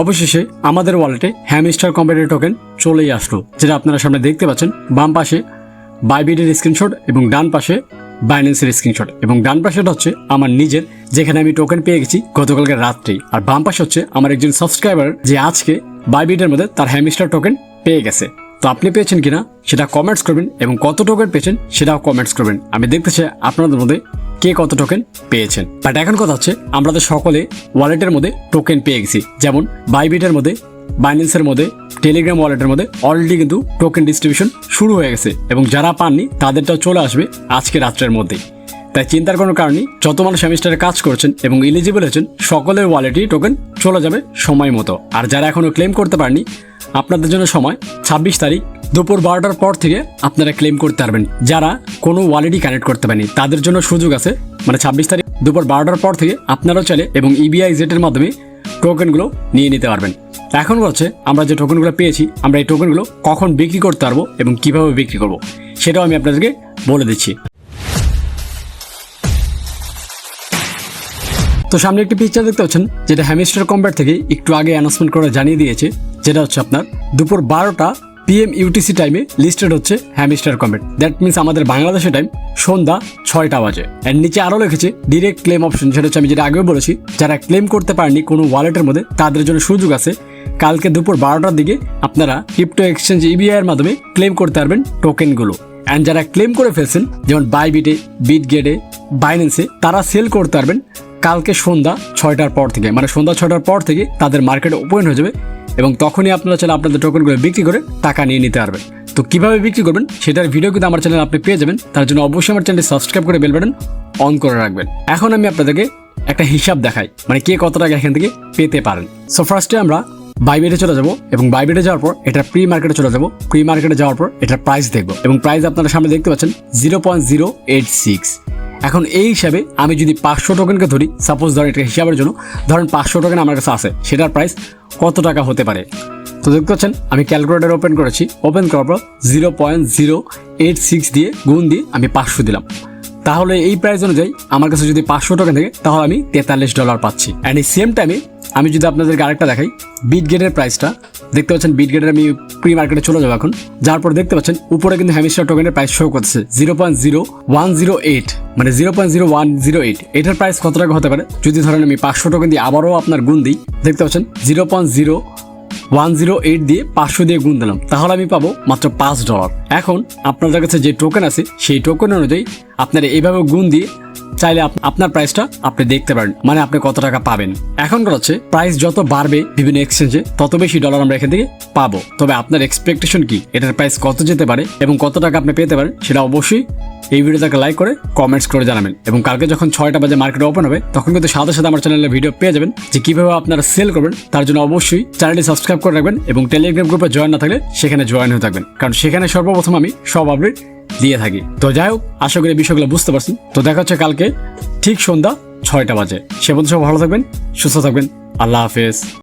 অবশেষে আমাদের ওয়ালেটে হ্যামস্টার কম্পিউটার টোকেন চলেই আসলো, যেটা আপনারা সামনে দেখতে পাচ্ছেন। বাম পাশে বাইবিডের স্ক্রিনশট এবং ডান পাশে বাইন্যান্সের স্ক্রিনশট এবং ডান পাশেটা হচ্ছে আমার নিজের, যেখানে আমি টোকেন পেয়ে গেছি গতকালকে রাত্রেই। আর বাম পাশে হচ্ছে আমার একজন সাবস্ক্রাইবার যে আজকে বাইবিডের মধ্যে তার হ্যামস্টার টোকেন পেয়ে গেছে। তো আপনি পেয়েছেন কিনা? সেটা কমেন্টস করবেন এবং কত টোকেন পেয়েছেন সেটাও কমেন্টস করবেন। আমি দেখতে চাই আপনাদের মধ্যে কে কত টোকেন পেয়েছেন। বাট এখন কথা হচ্ছে, আমরা তো সকলে ওয়ালেটের মধ্যে টোকেন পেয়ে গেছি। যেমন বাইবিটের মধ্যে বাইন্যান্সের মধ্যে টেলিগ্রাম ওয়ালেটের মধ্যে অলরেডি কিন্তু টোকেন ডিস্ট্রিবিউশন শুরু হয়ে গেছে। এবং যারা পাননি, তাদেরটাও চলে আসবে আজকে রাত্রের মধ্যেই তাই চিন্তার কোনো কারণেই যত মানুষ সেমিস্টারে কাজ করছেন এবং এলিজিবল হয়েছেন, সকলের ওয়ালেটই টোকেন চলে যাবে সময় মতো। আর যারা এখনও ক্লেম করতে পারেনি, আপনাদের জন্য সময় ছাব্বিশ তারিখ দুপুর বারোটার পর থেকে আপনারা ক্লেম করতে পারবেন। যারা কোনো ওয়ালেটই কানেক্ট করতে পারেনি, তাদের জন্য সুযোগ আছে। মানে ছাব্বিশ তারিখ দুপুর বারোটার পর থেকে আপনারাও চলে এবং E ইবিআই জেটের মাধ্যমে টোকেনগুলো নিয়ে নিতে পারবেন। এখন হচ্ছে আমরা যে টোকেনগুলো পেয়েছি, আমরা এই টোকেনগুলো কখন বিক্রি করতে পারব এবং কীভাবে বিক্রি করব, সেটাও আমি আপনাদেরকে বলে দিচ্ছি। তো সামনে একটি পিকচার দেখতে পাচ্ছেন, যেটা হ্যামিস্টার কম্ব্যাট থেকে একটু আগে অ্যানাউন্সমেন্ট করে জানিয়ে দিয়েছে, যেটা হচ্ছে আপনার দুপুর বারোটা পিএম ইউটিসি টাইমে লিস্টেড হচ্ছে হ্যামিস্টার কম্ব্যাট দ্যাট মিনস আমাদের বাংলাদেশের টাইম সন্ধ্যা ছয়টা বাজে। এর নিচে আরও লিখেছে ডিরেক্ট ক্লেম অপশন সেটা হচ্ছে আমি যেটা আগেও বলেছি, যারা ক্লেম করতে পারেনি কোনো ওয়ালেটের মধ্যে, তাদের জন্য সুযোগ আছে। কালকে দুপুর বারোটার দিকে আপনারা ক্রিপ্টো এক্সচেঞ্জ ইবিআই এর মাধ্যমে ক্লেম করতে পারবেন টোকেনগুলো অ্যান্ড যারা ক্লেম করে ফেলছেন, যেমন বাইবিটে বিট গেটে বাইন্যান্সে তারা সেল করতে পারবেন কালকে সন্ধ্যা ছয়টার পর থেকে। মানে সন্ধ্যা ছয়টার পর থেকে তাদের মার্কেট ওপেন হয়ে যাবে। এবং তখনই আপনারা চাইলে আপনাদের টোকেনগুলো বিক্রি করে টাকা নিয়ে নিতে পারবেন। তো কীভাবে বিক্রি করবেন সেটার ভিডিও কিন্তু আমার চ্যানেল আপনি পেয়ে যাবেন। তার জন্য অবশ্যই আমার চ্যানেলটি সাবস্ক্রাইব করে বেল বাটন অন করে রাখবেন। এখন আমি আপনাদেরকে একটা হিসাব দেখাই মানে কে কত টাকা এখান থেকে পেতে পারেন। সো ফার্স্টে আমরা বাইবেটে চলে যাব এবং বাইবেটে যাওয়ার পর এটা প্রি মার্কেটে চলে যাব। প্রি মার্কেটে যাওয়ার পর এটার প্রাইস দেখব এবং প্রাইস আপনারা সামনে দেখতে পাচ্ছেন zero point zero eight six এখন এই হিসাবে আমি যদি পাঁচশো টোকেনকে ধরি সাপোজ ধরেন এটা হিসাবের জন্য, ধরেন পাঁচশো টোকেন আমার কাছে আছে, সেটার প্রাইস কত টাকা হতে পারে? তো দেখতে পাচ্ছেন, আমি ক্যালকুলেটার ওপেন করেছি। ওপেন করার পর zero point zero eight six দিয়ে গুণ দিয়ে আমি পাঁচশো দিলাম। তাহলে এই প্রাইস অনুযায়ী আমার কাছে যদি পাঁচশো টাকা থাকে, তাহলে আমি তেতাল্লিশ ডলার পাচ্ছি। অ্যান্ড এই সেম টাইমে আমি যদি আপনাদেরকে আরেকটা দেখাই বিট গেটের প্রাইসটা দেখতে পাচ্ছেন বিট গেটের আমি প্রি মার্কেটে চলে যাব এখন। যার পর দেখতে পাচ্ছেন, উপরে কিন্তু হ্যামিস্টার টোকেনের প্রাইস শো করছে zero point zero one zero eight মানে zero point zero one zero eight এটার প্রাইস কত টাকা হতে পারে? যদি ধরেন আমি পাঁচশো টোকেন দিয়ে আবারও আপনার গুণ দিই, দেখতে পাচ্ছেন zero point zero one zero eight দিয়ে পাঁচশো দিয়ে গুণ দিলাম। তাহলে আমি পাবো মাত্র পাঁচ ডলার এখন আপনাদের কাছে যে টোকেন আছে, সেই টোকেন অনুযায়ী আপনারা এইভাবে গুণ দিয়ে চাইলে আপ- আপনার প্রাইসটা আপনি দেখতে পারেন। মানে আপনি কত টাকা পাবেন। এখন হচ্ছে প্রাইস যত বাড়বে বিভিন্ন এক্সচেঞ্জে তত বেশি ডলার আমরা এখান থেকে পাবো। তবে আপনার এক্সপেকটেশন কি? এটার প্রাইস কত যেতে পারে এবং কত টাকা আপনি পেতে পারেন, সেটা অবশ্যই এই ভিডিওটাকে লাইক করে কমেন্টস করে জানাবেন। এবং কালকে যখন ছয়টা বাজে মার্কেট ওপেন হবে, তখন কিন্তু সাথে সাথে আমার চ্যানেলে ভিডিও পেয়ে যাবেন যে কীভাবে আপনারা সেল করবেন। তার জন্য অবশ্যই চ্যানেলটি সাবস্ক্রাইব করে রাখবেন এবং টেলিগ্রাম গ্রুপে জয়েন না থাকলে সেখানে জয়েন হয়ে থাকবেন। কারণ সেখানে সর্বপ্রথম আমি সব আপডেট দিয়ে থাকি। তো যাই হোক, আশা করি বিষয়গুলো বুঝতে পারছেন। তো দেখা হচ্ছে কালকে ঠিক সন্ধ্যা ছয়টা বাজে। সে পর্যন্ত সব ভালো থাকবেন, সুস্থ থাকবেন। আল্লাহ হাফেজ।